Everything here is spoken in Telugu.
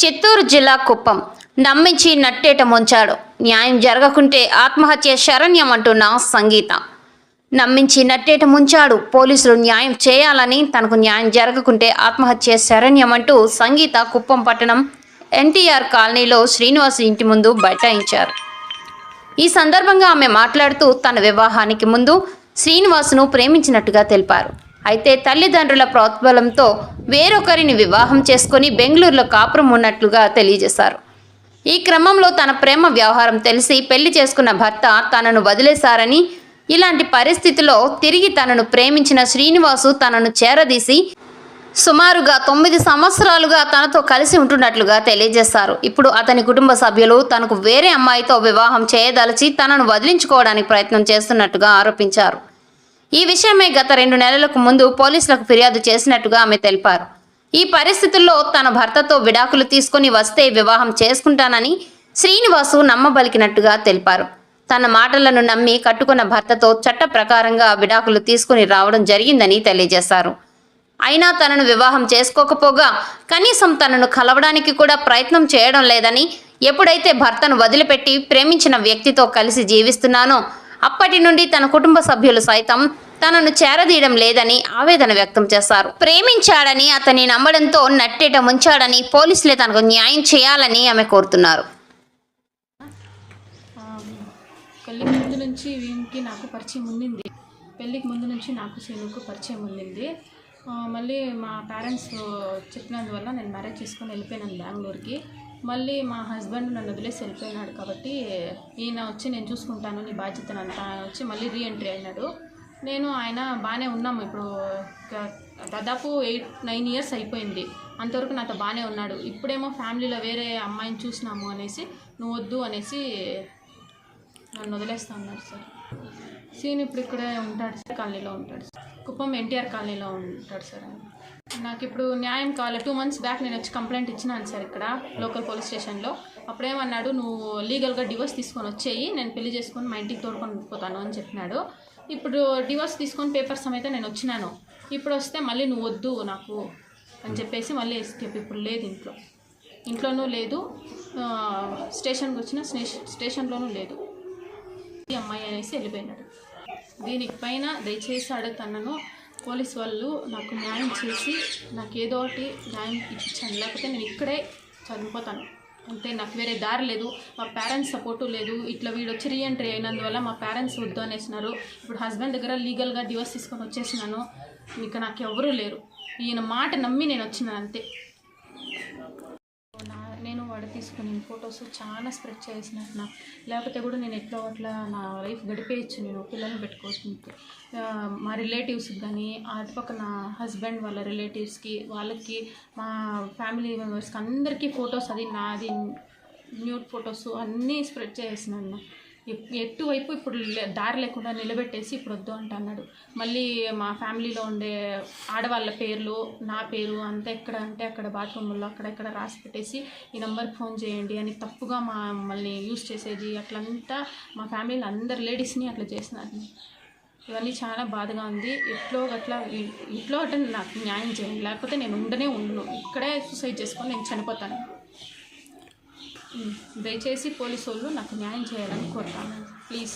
చిత్తూరు జిల్లా కుప్పం. నమ్మించి నట్టేట ముంచాడు. న్యాయం జరగకుంటే ఆత్మహత్య శరణ్యం అంటున్న సంగీత. నమ్మించి నట్టేట ముంచాడు. పోలీసులు న్యాయం చేయాలని తనకు న్యాయం జరగకుంటే ఆత్మహత్య శరణ్యం అంటూ సంగీత కుప్పం పట్టణం ఎన్టీఆర్ కాలనీలో శ్రీనివాస్ ఇంటి ముందు బైఠాయించారు. ఈ సందర్భంగా ఆమె మాట్లాడుతూ తన వివాహానికి ముందు శ్రీనివాసును ప్రేమించినట్టుగా తెలిపారు. అయితే తల్లిదండ్రుల ప్రోత్బలంతో వేరొకరిని వివాహం చేసుకొని బెంగళూరులో కాపురం ఉన్నట్లుగా తెలియజేశారు. ఈ క్రమంలో తన ప్రేమ వ్యవహారం తెలిసి పెళ్ళి చేసుకున్న భర్త తనను వదిలేశారని ఇలాంటి పరిస్థితిలో తిరిగి తనను ప్రేమించిన శ్రీనివాసు తనను చేరదీసి సుమారుగా తొమ్మిది సంవత్సరాలుగా తనతో కలిసి ఉంటున్నట్లుగా తెలియజేశారు. ఇప్పుడు అతని కుటుంబ సభ్యులు తనకు వేరే అమ్మాయితో వివాహం చేయదలిచి తనను వదిలించుకోవడానికి ప్రయత్నం చేస్తున్నట్టుగా ఆరోపించారు. ఈ విషయమై గత రెండు నెలలకు ముందు పోలీసులకు ఫిర్యాదు చేసినట్టుగా ఆమె తెలిపారు. ఈ పరిస్థితుల్లో తన భర్తతో విడాకులు తీసుకుని వస్తే వివాహం చేసుకుంటానని శ్రీనివాసు నమ్మబలికినట్టుగా తెలిపారు. తన మాటలను నమ్మి కట్టుకున్న భర్తతో చట్ట ప్రకారంగా విడాకులు తీసుకుని రావడం జరిగిందని తెలియజేశారు. అయినా తనను వివాహం చేసుకోకపోగా కనీసం తనను కలవడానికి కూడా ప్రయత్నం చేయడం లేదని ఎప్పుడైతే భర్తను వదిలిపెట్టి ప్రేమించిన వ్యక్తితో కలిసి జీవిస్తున్నానో అప్పటి నుండి తన కుటుంబ సభ్యులు సైతం తనను చేరదీయడం లేదని ఆవేదన వ్యక్తం చేశారు. ప్రేమించాడని అతన్ని నమ్మడంతో నట్టేట ముంచాడని పోలీసులే తనకు న్యాయం చేయాలని ఆమె కోరుతున్నారు. పెళ్ళికి ముందు నుంచి వీనికి నాకు పరిచయం ఉండింది. పెళ్ళికి ముందు నుంచి నాకు సీనుకు పరిచయం ఉండింది. మళ్ళీ మా పేరెంట్స్ చెప్పినందువల్ల నేను మ్యారేజ్ చేసుకొని వెళ్ళిపోయినాను బెంగళూరుకి. మళ్ళీ మా హస్బెండ్ నన్ను వదిలేసి వెళ్ళిపోయినాడు కాబట్టి ఈయన వచ్చి నేను చూసుకుంటాను నీ బాధ్యతనంతా ఆయన వచ్చి మళ్ళీ రీఎంట్రీ అయినాడు. నేను ఆయన బాగానే ఉన్నాము ఇప్పుడు దాదాపు ఎయిట్ నైన్ ఇయర్స్ అయిపోయింది. అంతవరకు నాతో బాగానే ఉన్నాడు. ఇప్పుడేమో ఫ్యామిలీలో వేరే అమ్మాయిని చూసినాము అనేసి నువ్వు వద్దు అనేసి నన్ను వదిలేస్తా ఉన్నాడు సార్. సీన్ ఇప్పుడు ఇక్కడే ఉంటాడు సార్ కాలనీలో ఉంటాడు సార్. కుప్పం ఎన్టీఆర్ కాలనీలో ఉంటాడు సార్ నాకు ఇప్పుడు న్యాయం కావాలి. టూ మంత్స్ బ్యాక్ నేను వచ్చి కంప్లైంట్ ఇచ్చినాను సార్ ఇక్కడ లోకల్ పోలీస్ స్టేషన్లో అప్పుడేమన్నాడు నువ్వు లీగల్గా డివోర్స్ తీసుకొని వచ్చేయి నేను పెళ్ళి చేసుకొని మా ఇంటికి తోడుకొని పోతాను అని చెప్పినాడు. ఇప్పుడు డివోర్స్ తీసుకొని పేపర్స్ సమేత నేను వచ్చినాను. ఇప్పుడు వస్తే మళ్ళీ నువ్వు వద్దు నాకు అని చెప్పేసి మళ్ళీ ఎస్కేప్ ఇప్పుడు లేదు ఇంట్లో. ఇంట్లోనూ లేదు. స్టేషన్కి వచ్చిన స్టేషన్ స్టేషన్లోనూ లేదు. అమ్మాయి అనేసి వెళ్ళిపోయినాడు. దీనికి పైన దయచేసి అడుగుతున్నాను పోలీస్ వాళ్ళు నాకు న్యాయం చేసి నాకు ఏదో ఒకటి న్యాయం ఇప్పించండి. లేకపోతే నేను ఇక్కడే చనిపోతాను. అంటే నాకు వేరే దారి లేదు. మా పేరెంట్స్ సపోర్టు లేదు. ఇట్లా వీడు వచ్చి రీఎంట్రీ అయినందువల్ల మా పేరెంట్స్ వద్దు అనేసినారు. ఇప్పుడు హస్బెండ్ దగ్గర లీగల్గా డివోర్స్ తీసుకొని వచ్చేసినాను. ఇక నాకు ఎవరూ లేరు. ఈయన మాట నమ్మి నేను వచ్చినాను అంతే. నేను వాడు తీసుకుని ఫొటోస్ చాలా స్ప్రెడ్ చేసిన నా లేకపోతే కూడా నేను ఎట్లా అట్లా నా లైఫ్ గడిపేయచ్చు నేను పిల్లల్ని పెట్టుకోవచ్చు మా రిలేటివ్స్కి కానీ అటుపక్క నా హస్బెండ్ వాళ్ళ రిలేటివ్స్కి వాళ్ళకి మా ఫ్యామిలీ మెంబర్స్కి అందరికీ ఫొటోస్ అది నాది న్యూడ్ ఫొటోస్ అన్నీ స్ప్రెడ్ చేసినాను ఎటువైపు ఇప్పుడు లే- దారి లేకుండా నిలబెట్టేసి ఇప్పుడు వద్దు అంట అన్నాడు. మళ్ళీ మా ఫ్యామిలీలో ఉండే ఆడవాళ్ళ పేర్లు నా పేరు అంతా ఎక్కడ అంటే అక్కడ బాత్రూముల్లో అక్కడ ఇక్కడ రాసి పెట్టేసి ఈ నెంబర్కి ఫోన్ చేయండి అని తప్పుగా మా మమ్మల్ని యూజ్ చేసేది. అట్లంతా మా ఫ్యామిలీలో అందరు లేడీస్ని అట్లా చేసినారు ఇవన్నీ చాలా బాధగా ఉంది. ఎట్లో అట్లా ఇట్లో ఇంట్లో అట్లా నాకు న్యాయం చేయండి. లేకపోతే నేను ఉండనే ఉండను ఇక్కడే సూసైడ్ చేసుకొని నేను చనిపోతాను. దయచేసి పోలీసు వాళ్ళు నాకు న్యాయం చేయాలని కోరుతాను ప్లీజ్.